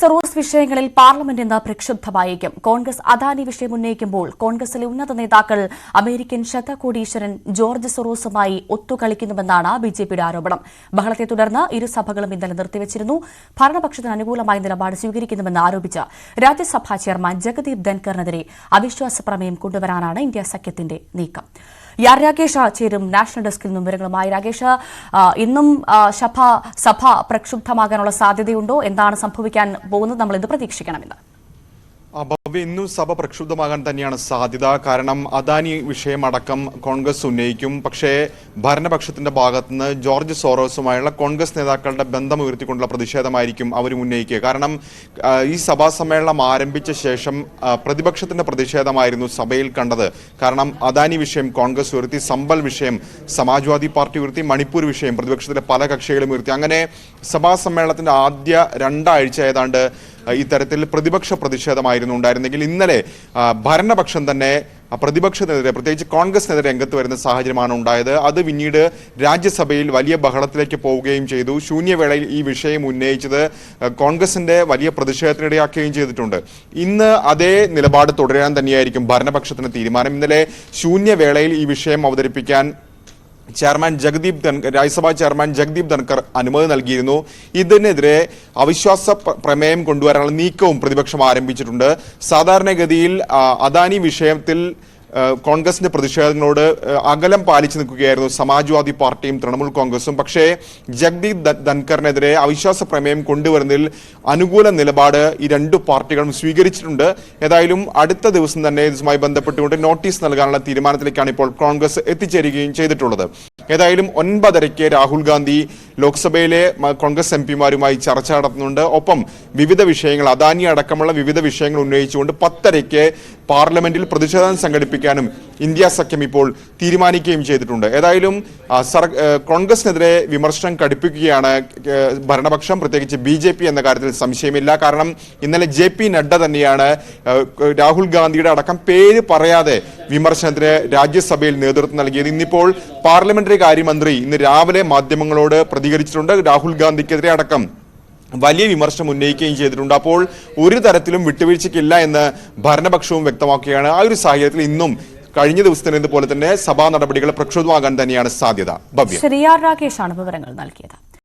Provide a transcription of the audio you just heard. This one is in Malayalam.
സൊറോസ് വിഷയങ്ങളിൽ പാർലമെന്റ് ഇന്ന് പ്രക്ഷുബ്ധമായേക്കും. കോൺഗ്രസ് അദാനി വിഷയം ഉന്നയിക്കുമ്പോൾ കോൺഗ്രസിലെ ഉന്നത നേതാക്കൾ അമേരിക്കൻ ശതകോടീശ്വരൻ ജോർജ് സൊറോസുമായി ഒത്തുകളിക്കുന്നുവെന്നാണ് ബിജെപിയുടെ ആരോപണം. ബഹളത്തെ തുടർന്ന് ഇരുസഭകളും ഇന്നലെ നിർത്തിവച്ചിരുന്നു. ഭരണപക്ഷത്തിന് അനുകൂലമായ നിലപാട് സ്വീകരിക്കുന്നുവെന്ന് ആരോപിച്ച് രാജ്യസഭാ ചെയർമാൻ ജഗദീപ് ധൻഖറിനെതിരെ അവിശ്വാസ പ്രമേയം കൊണ്ടുവരാനാണ് ഇന്ത്യ സഖ്യത്തിന്റെ നീക്കം. യാർ രാകേഷ് ചേരും നാഷണൽ ഡെസ്കിൽ നിന്നും വിവരങ്ങളുമായി. രാകേഷ് ഇന്നും സഭ സഭ പ്രക്ഷുബ്ധമാകാനുള്ള സാധ്യതയുണ്ടോ? എന്താണ് സംഭവിക്കാൻ പോകുന്നത്? നമ്മൾ ഇത് പ്രതീക്ഷിക്കണമെന്ന്. ആ, ഇന്നും സഭ പ്രക്ഷുബ്ധമാകാൻ തന്നെയാണ് സാധ്യത. കാരണം അദാനി വിഷയമടക്കം കോൺഗ്രസ് ഉന്നയിക്കും. പക്ഷേ ഭരണപക്ഷത്തിന്റെ ഭാഗത്തുനിന്ന് ജോർജ് സോറോസുമായുള്ള കോൺഗ്രസ് നേതാക്കളുടെ ബന്ധം ഉയർത്തിക്കൊണ്ടുള്ള പ്രതിഷേധമായിരിക്കും അവർ ഉന്നയിക്കുക. കാരണം ഈ സഭാ സമ്മേളനം ആരംഭിച്ച ശേഷം പ്രതിപക്ഷത്തിന്റെ പ്രതിഷേധമായിരുന്നു സഭയിൽ കണ്ടത്. കാരണം അദാനി വിഷയം കോൺഗ്രസ് ഉയർത്തി സമ്പൽ വിഷയം സമാജ്വാദി പാർട്ടി ഉയർത്തി മണിപ്പൂർ വിഷയം പ്രതിപക്ഷത്തിലെ പല കക്ഷികളും ഉയർത്തി. അങ്ങനെ സഭാ സമ്മേളനത്തിന്റെ ആദ്യ രണ്ടാഴ്ച ഏതാണ്ട് ഇത്തരത്തിൽ പ്രതിപക്ഷ പ്രതിഷേധമായിരുന്നു ഉണ്ടായിരുന്നെങ്കിൽ ഇന്നലെ ഭരണപക്ഷം തന്നെ പ്രതിപക്ഷത്തിനെതിരെ പ്രത്യേകിച്ച് കോൺഗ്രസിനെതിരെ രംഗത്ത് വരുന്ന സാഹചര്യമാണ് ഉണ്ടായത്. അത് പിന്നീട് രാജ്യസഭയിൽ വലിയ ബഹളത്തിലേക്ക് പോവുകയും ചെയ്തു. ശൂന്യവേളയിൽ ഈ വിഷയം ഉന്നയിച്ചത് കോൺഗ്രസിന്റെ വലിയ പ്രതിഷേധത്തിനിടയാക്കുകയും ചെയ്തിട്ടുണ്ട്. ഇന്ന് അതേ നിലപാട് തുടരാൻ തന്നെയായിരിക്കും ഭരണപക്ഷത്തിന് തീരുമാനം. ഇന്നലെ ശൂന്യവേളയിൽ ഈ വിഷയം അവതരിപ്പിക്കാൻ ചെയർമാൻ ജഗദീപ് ധൻകർ രാജ്യസഭാ ചെയർമാൻ ജഗദീപ് ധൻകർ അനുമതി നൽകിയിരുന്നു. ഇതിനെതിരെ അവിശ്വാസ പ്രമേയം കൊണ്ടുവരാനുള്ള നീക്കവും പ്രതിപക്ഷം ആരംഭിച്ചിട്ടുണ്ട്. സാധാരണഗതിയിൽ അദാനി വിഷയത്തിൽ കോൺഗ്രസിന്റെ പ്രതിഷേധങ്ങളോട് അകലം പാലിച്ചു നിൽക്കുകയായിരുന്നു സമാജ്വാദി പാർട്ടിയും തൃണമൂൽ കോൺഗ്രസും. പക്ഷേ ജഗ്ദീപ് ധൻഖറിനെതിരെ അവിശ്വാസ പ്രമേയം കൊണ്ടുവരുന്നതിൽ അനുകൂല നിലപാട് ഈ രണ്ടു പാർട്ടികളും സ്വീകരിച്ചിട്ടുണ്ട്. ഏതായാലും അടുത്ത ദിവസം തന്നെ ഇതുമായി ബന്ധപ്പെട്ടുകൊണ്ട് നോട്ടീസ് നൽകാനുള്ള തീരുമാനത്തിലേക്കാണ് ഇപ്പോൾ കോൺഗ്രസ് എത്തിച്ചേരുകയും ചെയ്തിട്ടുള്ളത്. ഏതായാലും ഒൻപതരയ്ക്ക് രാഹുൽ ഗാന്ധി ലോക്സഭയിലെ കോൺഗ്രസ് എം പിമാരുമായി ചർച്ച നടത്തുന്നുണ്ട്. ഒപ്പം വിവിധ വിഷയങ്ങൾ അദാനി അടക്കമുള്ള വിവിധ വിഷയങ്ങൾ ഉന്നയിച്ചുകൊണ്ട് പത്തരയ്ക്ക് പാർലമെന്റിൽ പ്രതിഷേധം സംഘടിപ്പിക്കാനും ഇന്ത്യ സഖ്യം ഇപ്പോൾ തീരുമാനിക്കുകയും ചെയ്തിട്ടുണ്ട്. ഏതായാലും കോൺഗ്രസിനെതിരെ വിമർശനം കടുപ്പിക്കുകയാണ് ഭരണപക്ഷം. പ്രത്യേകിച്ച് ബി ജെ പി എന്ന കാര്യത്തിൽ സംശയമില്ല. കാരണം ഇന്നലെ ജെ പി നഡ്ഡ തന്നെയാണ് രാഹുൽ ഗാന്ധിയുടെ അടക്കം പേര് പറയാതെ വിമർശനത്തിന് രാജ്യസഭയിൽ നേതൃത്വം നൽകിയത്. ഇന്നിപ്പോൾ പാർലമെന്ററി കാര്യമന്ത്രി ഇന്ന് രാവിലെ മാധ്യമങ്ങളോട് പ്രതികരിച്ചിട്ടുണ്ട്. രാഹുൽ ഗാന്ധിക്കെതിരെ അടക്കം വലിയ വിമർശനം ഉന്നയിക്കുകയും ചെയ്തിട്ടുണ്ട്. അപ്പോൾ ഒരു തരത്തിലും വിട്ടുവീഴ്ചയ്ക്കില്ല എന്ന് ഭരണപക്ഷവും വ്യക്തമാക്കുകയാണ്. ആ ഒരു സാഹചര്യത്തിൽ ഇന്നും കഴിഞ്ഞ ദിവസത്തിനേതുപോലെ തന്നെ സഭാ നടപടികൾ പ്രക്ഷുബ്ധമാകാൻ തന്നെയാണ് സാധ്യത. ഭവ്യ. ശ്രീ ആർ രാകേഷാണ് വിവരങ്ങൾ നൽകിയത്.